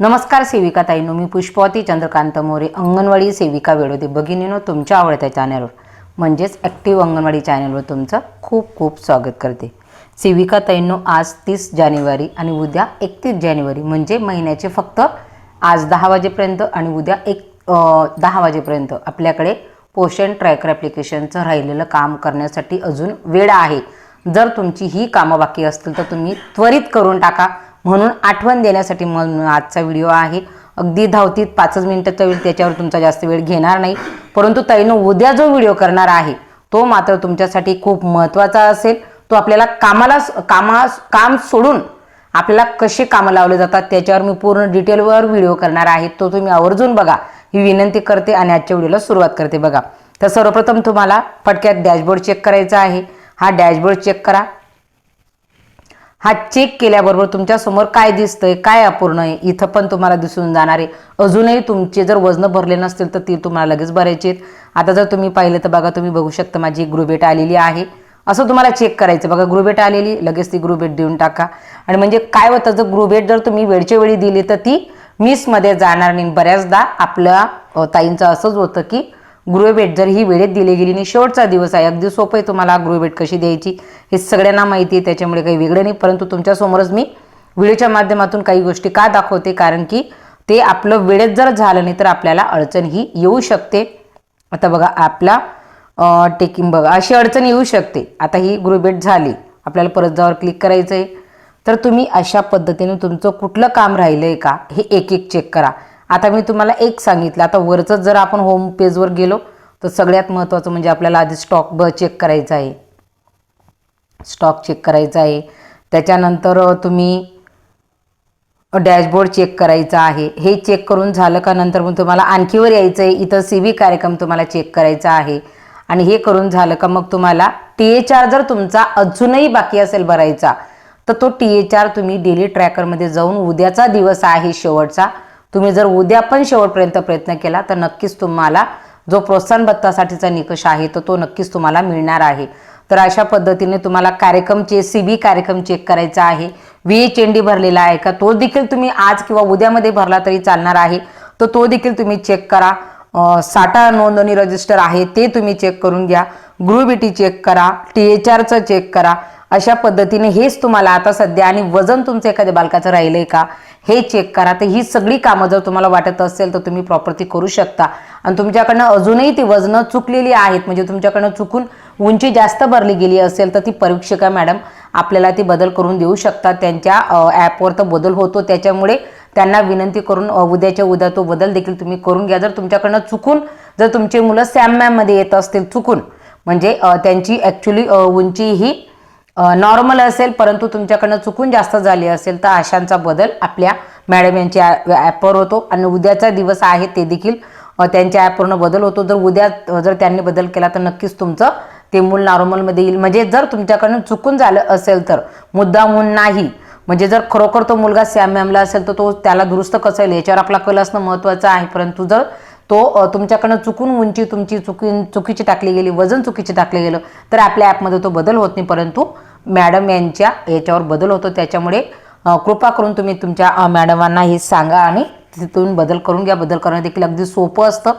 नमस्कार सेविका ताईनो मी पुष्पवती चंद्रकांत मोरे अंगणवाडी सेविका वेळोदे. भगिनीनो तुमच्या आवडत्या चॅनलवर म्हणजेच ॲक्टिव्ह अंगणवाडी चॅनलवर तुमचं खूप खूप स्वागत करते. सेविका ताईंनो आज तीस जानेवारी आणि उद्या एकतीस जानेवारी म्हणजे महिन्याचे फक्त आज दहा वाजेपर्यंत आणि उद्या एक दहा वाजेपर्यंत आपल्याकडे पोषण ट्रॅकर ॲप्लिकेशनचं राहिलेलं काम करण्यासाठी अजून वेळ आहे. जर तुमची ही कामं बाकी असतील तर तुम्ही त्वरित करून टाका. म्हणून आठवण देण्यासाठी म्हणून आजचा व्हिडिओ आहे. अगदी धावतीत पाचच मिनिटाचा वेळ त्याच्यावर तुमचा जास्त वेळ घेणार नाही. परंतु ताईनं उद्या जो व्हिडिओ करणार आहे तो मात्र तुमच्यासाठी खूप महत्त्वाचा असेल. तो आपल्याला कामाला कामा काम सोडून आपल्याला कसे कामं लावले जातात त्याच्यावर मी पूर्ण डिटेलवर व्हिडिओ करणार आहे. तो तुम्ही आवर्जून बघा. ही विनंती करते आणि आजच्या व्हिडिओला सुरुवात करते बघा. तर सर्वप्रथम तुम्हाला फटक्यात डॅशबोर्ड चेक करायचा आहे. हा डॅशबोर्ड चेक करा. हा चेक केल्याबरोबर तुमच्यासमोर काय दिसतंय काय अपूर्ण आहे इथं पण तुम्हाला दिसून जाणार आहे. अजूनही तुमचे जर वजन भरले नसतील तर ती तुम्हाला लगेच भरायची आहेत. आता जर तुम्ही पाहिलं तर बघा तुम्ही बघू शकता माझी एक ग्रुबेट आलेली आहे. असं तुम्हाला चेक करायचं. बघा ग्रुबेट आलेली लगेच ती ग्रुबेट देऊन टाका. आणि म्हणजे काय होतं जर ग्रुबेट जर तुम्ही वेळच्या वेळी दिली तर ती मिसमध्ये जाणार नाही. बऱ्याचदा आपल्या ताईंचं असंच होतं की गृहभेट जर ही वेळेत दिली गेली आणि शेवटचा दिवस आहे अगदी सोपं आहे तुम्हाला गृहभेट कशी द्यायची हे सगळ्यांना माहिती आहे त्याच्यामुळे काही वेगळं नाही परंतु तुमच्यासमोरच मी व्हिडिओच्या माध्यमातून काही गोष्टी का दाखवते कारण की ते आपलं वेळेत जर झालं नाही तर आपल्याला अडचण ही येऊ शकते. आता बघा आपला टेकिंग बघा अशी अडचण येऊ शकते. आता ही गृहभेट झाली आपल्याला परत जावर क्लिक करायचं आहे तर तुम्ही अशा पद्धतीने तुमचं कुठलं काम राहिलं आहे का हे एक एक चेक करा. आता मी तुम्हाला एक सांगितलं. आता वरचं जर आपण होम पेजवर गेलो तर सगळ्यात महत्त्वाचं म्हणजे आपल्याला आधी स्टॉक ब चेक करायचा आहे. स्टॉक चेक करायचा आहे. त्याच्यानंतर तुम्ही डॅशबोर्ड चेक करायचा आहे. हे चेक करून झालं का नंतर मग तुम्हाला आणखीवर यायचं आहे. इथं सी व्ही कार्यक्रम तुम्हाला चेक करायचा आहे. आणि हे करून झालं का मग तुम्हाला टी एच आर जर तुमचा अजूनही बाकी असेल भरायचा तर तो टी एच आर तुम्ही डेली ट्रॅकरमध्ये जाऊन उद्याचा दिवस आहे शेवटचा. तुम्ही जर उद्या पण शेवटपर्यंत प्रयत्न केला तर नक्कीच तुम्हाला जो प्रोत्साहन भत्तासाठीचा निकष आहे तर तो नक्कीच तुम्हाला मिळणार आहे. तर अशा पद्धतीने तुम्हाला कार्यक्रमचे सी बी कार्यक्रम चेक करायचा आहे. व्ही एच एन डी भरलेला आहे का? तो देखील तुम्ही आज किंवा उद्यामध्ये भरला तरी चालणार आहे. तर तो देखील तुम्ही चेक करा. साठा नोंदणी रजिस्टर आहे ते तुम्ही चेक करून घ्या. गृहबीटी चेक करा. टी एच आरचं चेक करा. अशा पद्धतीने हेच तुम्हाला आता सध्या आणि वजन तुमचं एखाद्या बालकाचं राहिलंय का? हे चेक करा. तर ही सगळी कामं जर तुम्हाला वाटत असेल तर तुम्ही प्रॉपर ती करू शकता. आणि तुमच्याकडनं अजूनही ती वजनं चुकलेली आहेत म्हणजे तुमच्याकडनं चुकून उंची जास्त भरली गेली असेल तर ती परीक्षिका मॅडम आपल्याला ती बदल करून देऊ शकतात. त्यांच्या ॲपवर तर बदल होतो. त्याच्यामुळे त्यांना विनंती करून उद्याच्या उद्या तो बदल देखील तुम्ही करून घ्या. जर तुमच्याकडनं चुकून जर तुमची मुलं सॅम मॅममध्ये येत असतील चुकून म्हणजे त्यांची ॲक्च्युली उंची ही नॉर्मल असेल परंतु तुमच्याकडनं चुकून जास्त झाली असेल तर अशांचा बदल आपल्या मॅडम यांच्या ॲपवर होतो. आणि उद्याचा दिवस आहे ते देखील त्यांच्या ॲपवरनं बदल होतो. जर उद्या जर त्यांनी बदल केला तर नक्कीच तुमचं ते मूल नॉर्मलमध्ये येईल. म्हणजे जर तुमच्याकडनं चुकून झालं असेल तर मुद्दामून नाही. म्हणजे जर खरोखर तो मुलगा सॅम मॅमला असेल तर तो त्याला दुरुस्त कसं येईल? याच्यावर आपला कल असणं महत्त्वाचं आहे. परंतु जर तो तुमच्याकडनं चुकून उंची तुमची चुकी चुकीची टाकली गेली वजन चुकीचे टाकले गेलं तर आपल्या ॲपमध्ये तो बदल होत नाही. परंतु मॅडम यांच्या याच्यावर बदल होतो. त्याच्यामुळे कृपा करून तुम्ही तुमच्या मॅडमांना हे सांगा आणि तिथून बदल करून घ्या. बदल करणं देखील अगदी सोपं असतं.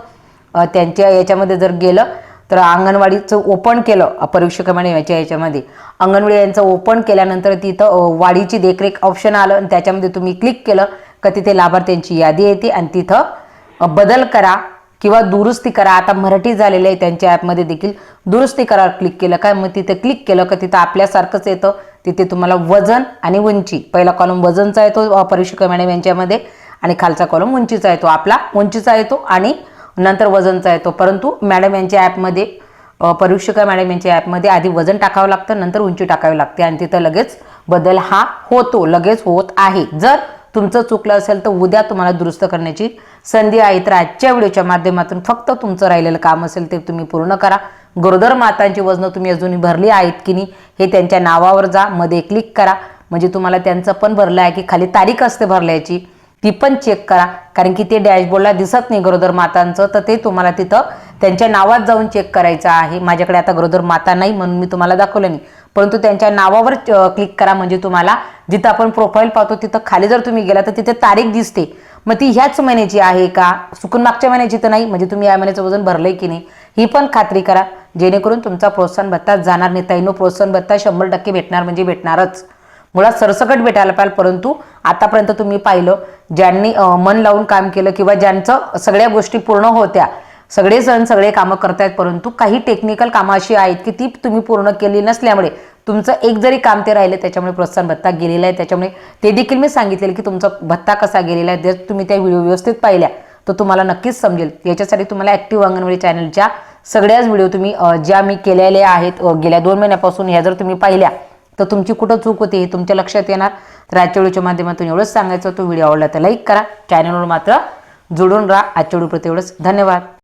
त्यांच्या याच्यामध्ये जर गेलं तर अंगणवाडीचं ओपन केलं अ, परीक्षक मॅडम याच्या याच्यामध्ये. अंगणवाडी यांचं ओपन केल्यानंतर तिथं वाढीची देखरेख ऑप्शन आलं आणि त्याच्यामध्ये तुम्ही क्लिक केलं का तिथे लाभार्थ्यांची यादी येते आणि तिथं बदल करा. किंवा दुरुस्ती करा. आता मराठी झालेलं आहे त्यांच्या ॲपमध्ये देखील. दुरुस्ती करा क्लिक केलं काय मग तिथे क्लिक केलं का? तिथं आपल्यासारखंच येतं. तिथे तुम्हाला वजन आणि उंची. पहिला कॉलम वजनचा येतो अ, मॅडम यांच्यामध्ये. आणि खालचा कॉलम उंचीचा येतो. आपला उंचीचा येतो आणि नंतर वजनचा येतो. परंतु मॅडम यांच्या ॲपमध्ये अ, परीक्षिका मॅडम यांच्या ॲपमध्ये आधी वजन टाकावं लागतं नंतर उंची टाकावी लागते. आणि तिथं लगेच बदल हा होतो लगेच होत आहे. जर तुमचं चुकलं असेल तर उद्या तुम्हाला दुरुस्त करण्याची संधी आहे. तर आजच्या व्हिडिओच्या माध्यमातून फक्त तुमचं राहिलेलं काम असेल ते तुम्ही पूर्ण करा. गरोदर मातांची वजनं तुम्ही अजूनही भरली आहेत की नाही हे त्यांच्या नावावर जा. मध्ये क्लिक करा. म्हणजे तुम्हाला त्यांचं पण भरलं आहे की खाली तारीख असते भरल्याची ती पण चेक करा. कारण की ते डॅशबोर्डला दिसत नाही गरोदर मातांचं तर ते तुम्हाला तिथं त्यांच्या नावात जाऊन चेक करायचं आहे. माझ्याकडे आता गरोदर माता नाही म्हणून मी तुम्हाला दाखवलं नाही. परंतु त्यांच्या नावावर क्लिक करा म्हणजे तुम्हाला. जिथं आपण प्रोफाईल पाहतो तिथं खाली जर तुम्ही गेला तर तिथे तारीख दिसते. मग ती ह्याच महिन्याची आहे का? चुकून मागच्या महिन्याची तर नाही म्हणजे तुम्ही या महिन्याचं वजन भरलंय की नाही? ही पण खात्री करा. जेणेकरून तुमचा प्रोत्साहन भत्ता जाणार नाही. ताईनो प्रोत्साहन भत्ता शंभर टक्के भेटणार म्हणजे भेटणारच. मुळात सरसकट भेटायला पाहिजे परंतु आतापर्यंत तुम्ही पाहिलं ज्यांनी मन लावून काम केलं किंवा ज्यांचं सगळ्या गोष्टी पूर्ण होत्या सगळे सण सगळे कामं करतायत परंतु काही टेक्निकल कामं अशी आहेत की ती तुम्ही पूर्ण केली नसल्यामुळे तुमचं एक जरी काम ते राहिले त्याच्यामुळे प्रोत्साहन भत्ता गेलेला आहे. त्याच्यामुळे ते देखील मी सांगितलेलं की तुमचा भत्ता कसा गेलेला आहे जर तुम्ही त्या व्हिडिओ व्यवस्थित पाहिल्या तर तुम्हाला नक्कीच समजेल. याच्यासाठी तुम्हाला ॲक्टिव्ह अंगणवाडी चॅनलच्या सगळ्याच व्हिडिओ तुम्ही ज्या मी केलेल्या आहेत गेल्या दोन महिन्यापासून ह्या जर तुम्ही पाहिल्या तर तुमची कुठं चूक होती हे तुमच्या लक्षात येणार. तर आजच्या व्हिडिओच्या माध्यमातून एवढंच सांगायचं तो व्हिडिओ आवडला तर लाईक करा. चॅनलवर मात्र जोडून राहा. आजच्या व्हिडिओ प्रति एवढंच. धन्यवाद.